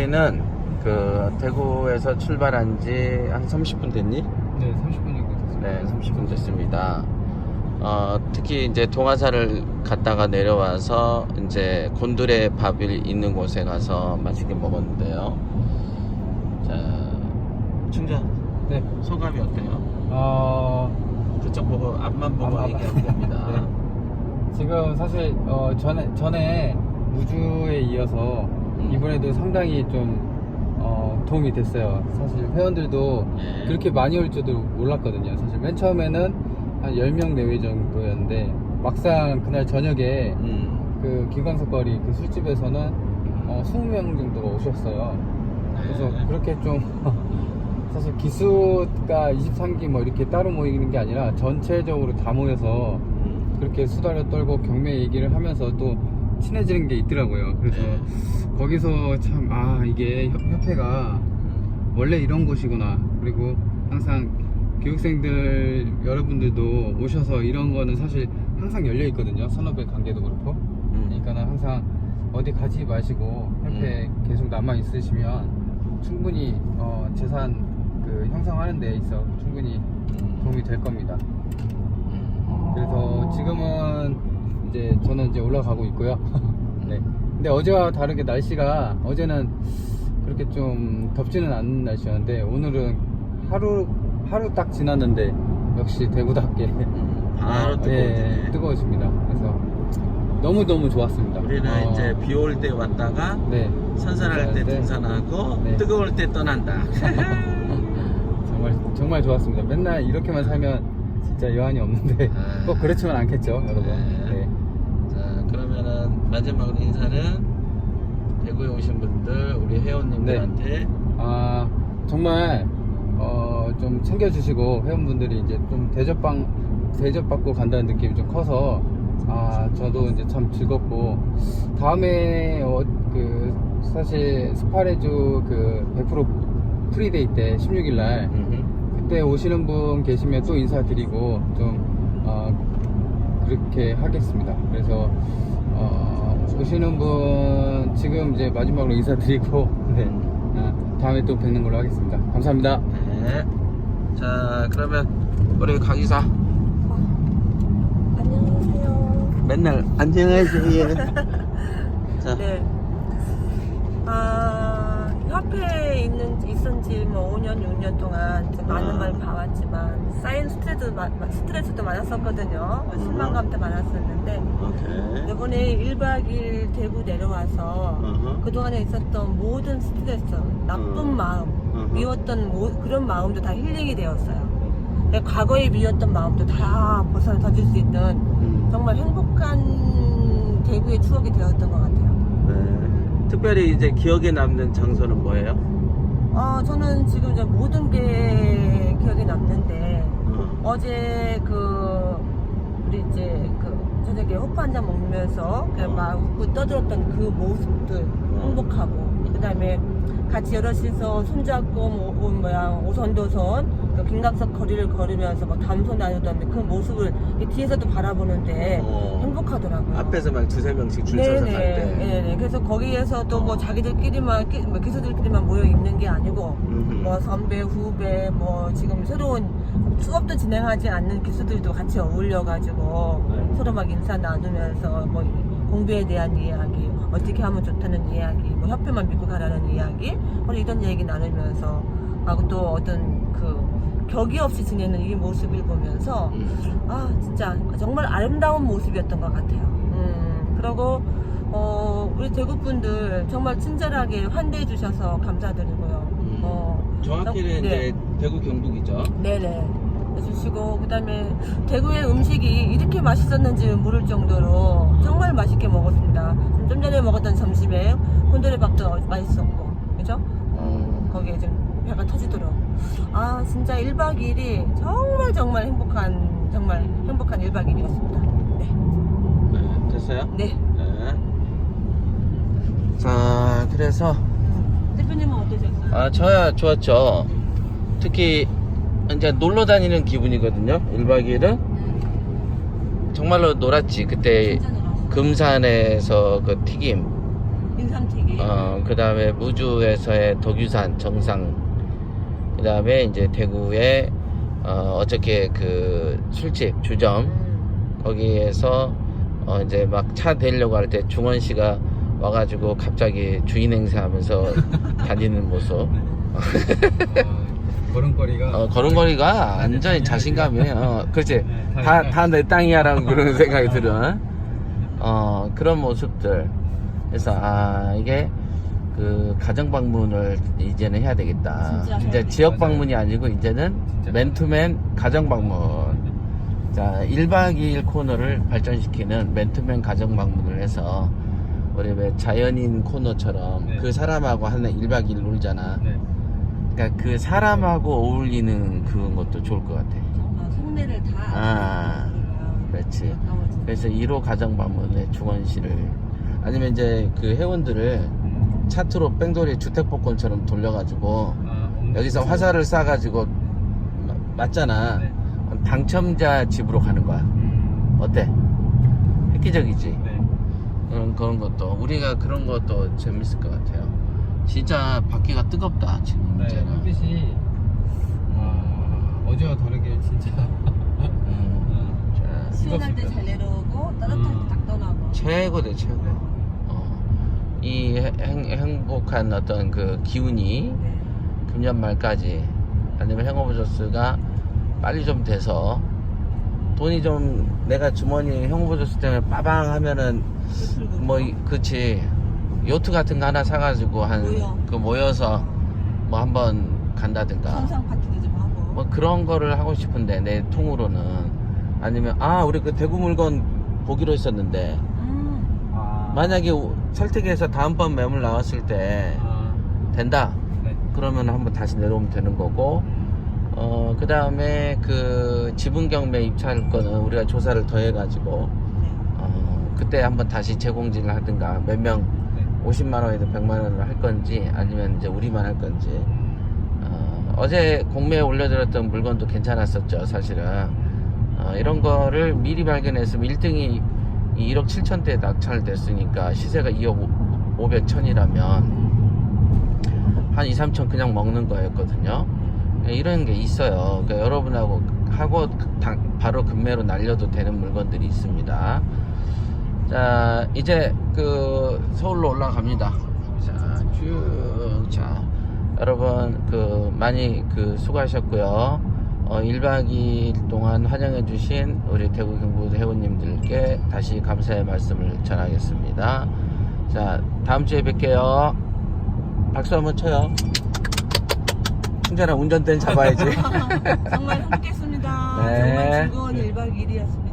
우리는 그 대구에서 출발한 지 한 30분 됐니? 네, 30분 정도 됐습니다. 네, 30분 됐습니다. 어, 특히 이제 동화사를 갔다가 내려와서 이제 곤드레 밥이 있는 곳에 가서 맛있게 먹었는데요. 자, 충전 네. 소감이 어때요? 어, 그쪽 보고 앞만 보고 앞, 앞. 얘기하면 됩니다. 네. 지금 사실 어, 전에 전에 무주에 이어서 음. 이번에도 상당히 좀 어, 도움이 됐어요. 사실 회원들도 네. 그렇게 많이 올 줄도 몰랐거든요. 사실 맨 처음에는 한 10명 내외 정도였는데 막상 그날 저녁에 음. 그 김광석 거리 그 술집에서는 어, 20명 정도가 오셨어요. 그래서 네. 그렇게 좀 사실 기수가 23기 뭐 이렇게 따로 모이는 게 아니라 전체적으로 다 모여서 음. 그렇게 수다를 떨고 경매 얘기를 하면서 또 친해지는 게 있더라고요. 그래서 네. 거기서 참 아 이게 협- 협회가 원래 이런 곳이구나. 그리고 항상 교육생들 여러분들도 오셔서 이런 거는 사실 항상 열려 있거든요. 선후배 관계도 그렇고. 음. 그러니까는 항상 어디 가지 마시고 협회 계속 남아 있으시면 충분히 어, 재산 그 형성하는 데 있어 충분히 음. 도움이 될 겁니다. 음. 그래서 지금은 이제 저는 이제 올라가고 있고요. 네. 근데 어제와 다르게 날씨가 어제는 그렇게 좀 덥지는 않은 날씨였는데 오늘은 하루 하루 딱 지났는데 역시 대구답게 음. 바로 어, 뜨거워지네. 예, 뜨거워집니다. 그래서 너무 너무 좋았습니다. 우리는 어, 이제 비 올 때 왔다가 네 선선할 때 네. 등산하고 네. 뜨거울 때 떠난다. 정말 정말 좋았습니다. 맨날 이렇게만 살면 진짜 여한이 없는데 아. 꼭 그렇지만 않겠죠, 여러분. 네. 네. 마지막으로 인사는 대구에 오신 분들 우리 회원님들한테 아 정말 어, 좀 챙겨주시고 회원분들이 이제 좀 대접방 대접받고 간다는 느낌이 좀 커서 아 저도 이제 참 즐겁고 다음에 어, 그 사실 스파레주 그 100% 프리데이 때 16일 날. 그때 오시는 분 계시면 또 인사드리고 좀 어, 그렇게 하겠습니다. 그래서 어, 오시는 분 지금 이제 마지막으로 인사드리고 네. 아, 다음에 또 뵙는 걸로 하겠습니다. 감사합니다. 네. 자 그러면 우리 강의사 안녕하세요. 맨날 안녕하세요. 자 네. 아, 협회에 있는, 있은지 뭐 5년, 6년 동안 이제 많은 아. 걸 봐왔지만, 쌓인 스트레스, 마- 스트레스도 많았었거든요. 음. 실망감도 많았었는데, 오케이. 이번에 1박 2일 대구 내려와서, 어허. 그동안에 있었던 모든 스트레스, 나쁜 음. 마음, 어허. 미웠던 모- 그런 마음도 다 힐링이 되었어요. 내 과거에 미웠던 마음도 다 벗어던질 수 있는 음. 정말 행복한 대구의 추억이 되었던 것 같아요. 네. 특별히 이제 기억에 남는 장소는 뭐예요? 어, 저는 지금 이제 모든 게 기억에 남는데 어. 어제 그 우리 이제 그 저녁에 호프 한잔 먹으면서 그막 웃고 떠들었던 그 모습들 행복하고 그다음에 같이 여럿이서 손잡고 뭐, 뭐 뭐야 오선도선 그 김각석 거리를 걸으면서 막 담소 나누던 그 모습을 이 뒤에서도 바라보는데 어. 행복하더라고요. 앞에서 막 두세 명씩 줄 서서 갈 때. 네네. 그래서 거기에서도 뭐 자기들끼리만 끼- 뭐 기수들끼리만 모여 있는 게 아니고 음흠. 뭐 선배, 후배, 뭐 지금 새로운 수업도 진행하지 않는 기수들도 같이 어울려 가지고 네. 서로 막 인사 나누면서 뭐 공부에 대한 이야기, 어떻게 하면 좋다는 이야기, 뭐 협회만 믿고 가라는 이야기, 뭐 이런 얘기 나누면서 하고 또 어떤 그 격이 없이 지내는 이 모습을 보면서 음. 아 진짜 정말 아름다운 모습이었던 것 같아요. 음 그리고 어 우리 대구 분들 정말 친절하게 환대해 주셔서 감사드리고요. 음. 어 정확히는 네. 이제 대구 경북이죠. 네네 해주시고 그 다음에 대구의 음식이 이렇게 맛있었는지 모를 정도로 정말 맛있게 먹었습니다. 좀 전에 먹었던 점심에 곤드레밥도 맛있었고 그죠? 어, 거기에 좀 배가 터지도록 아 진짜 1박 2일이 정말 정말 행복한 정말 행복한 1박 2일이었습니다. 네. 네, 됐어요? 네. 네. 자, 그래서 대표님은 어떠셨어요? 아, 저야 좋았죠. 특히 이제 놀러 다니는 기분이거든요. 1박 2일은 정말로 놀았지. 그때 진짜. 금산에서 그 튀김 인삼튀기. 어, 그 다음에 무주에서의 독유산 정상, 그 다음에 이제 대구에 어, 어저께 그 술집 주점 음. 거기에서 어, 이제 막 차 대려고 할 때 중원 씨가 와가지고 갑자기 주인 행세하면서 다니는 모습. 어, 걸음걸이가 어, 걸음걸이가 완전히 자신감이에요. 어, 그렇지. 네, 다, 다 내 땅이야라는 그런 생각이 들은, 어, 그런 모습들. 그래서, 아, 이게, 그, 가정 방문을 이제는 해야 되겠다. 진짜 이제 돼. 지역 방문이 아니고, 이제는. 맨투맨 가정 방문. 자, 1박 2일 코너를 발전시키는 맨투맨 가정 방문을 해서, 우리 왜 자연인 코너처럼 네. 그 사람하고 하는 1박 2일 놀잖아. 네. 그러니까 그 사람하고 어울리는 그런 것도 좋을 것 같아. 아, 속내를 다. 아. 그렇지. 그래서 1호 가정 방문에 중원 씨를 아니면 이제 그 회원들을 차트로 뺑돌이 주택 복권처럼 돌려가지고 아, 음. 여기서 화살을 쏴가지고 마- 맞잖아. 네. 당첨자 집으로 가는 거야. 음. 어때? 획기적이지. 네. 그런 그런 것도 우리가 그런 것도 재밌을 것 같아요. 진짜 바퀴가 뜨겁다 지금 네. 이제는. 햇빛이 아, 어제와 다르게 진짜 음, 자, 시원할 때 잘 내려오고 따뜻할 음. 때 딱 떠나고. 최고대 최고. 어, 이 행, 행복한 어떤 그 기운이 네. 금년 말까지 아니면 행오버저스가 빨리 좀 돼서 돈이 좀 내가 주머니 행오버저스 때문에 빠방 하면은 뭐 이- 그치 요트 같은 거 하나 사가지고 한 모여. 그 모여서 뭐 한번 간다든가 천상 파티도 좀 하고. 뭐 그런 거를 하고 싶은데 내 통으로는 아니면 아 우리 그 대구 물건 보기로 했었는데 음. 아, 만약에 오- 설득해서 다음번 매물 나왔을 때 아, 된다 네. 그러면 한번 다시 내려오면 되는 거고 어 그 다음에 그 지분 경매 입찰 거는 우리가 조사를 더 해가지고 네. 어 그때 한번 다시 재공지를 하든가 몇명 네. 50만 원이든 100만 원을 할 건지 아니면 이제 우리만 할 건지. 어, 어제 공매에 올려드렸던 물건도 괜찮았었죠 사실은. 어, 이런 거를 미리 발견했으면 1등이 1억 7천대에 낙찰됐으니까 시세가 2억 500 천이라면 한 2, 3천 그냥 먹는 거였거든요. 예, 이런 게 있어요. 그러니까 여러분하고 하고 당- 바로 금매로 날려도 되는 물건들이 있습니다 자 이제 그 서울로 올라갑니다 자쭉자 여러분 그 많이 그 수고하셨고요 어, 1박 2일 동안 환영해 주신 우리 대구 경북 회원님들께 다시 감사의 말씀을 전하겠습니다 자 다음 주에 뵐게요 박수 한번 쳐요 충전아 운전대는 잡아야지 정말 행복했습니다. 네. 정말 즐거운 1박 2일이었습니다.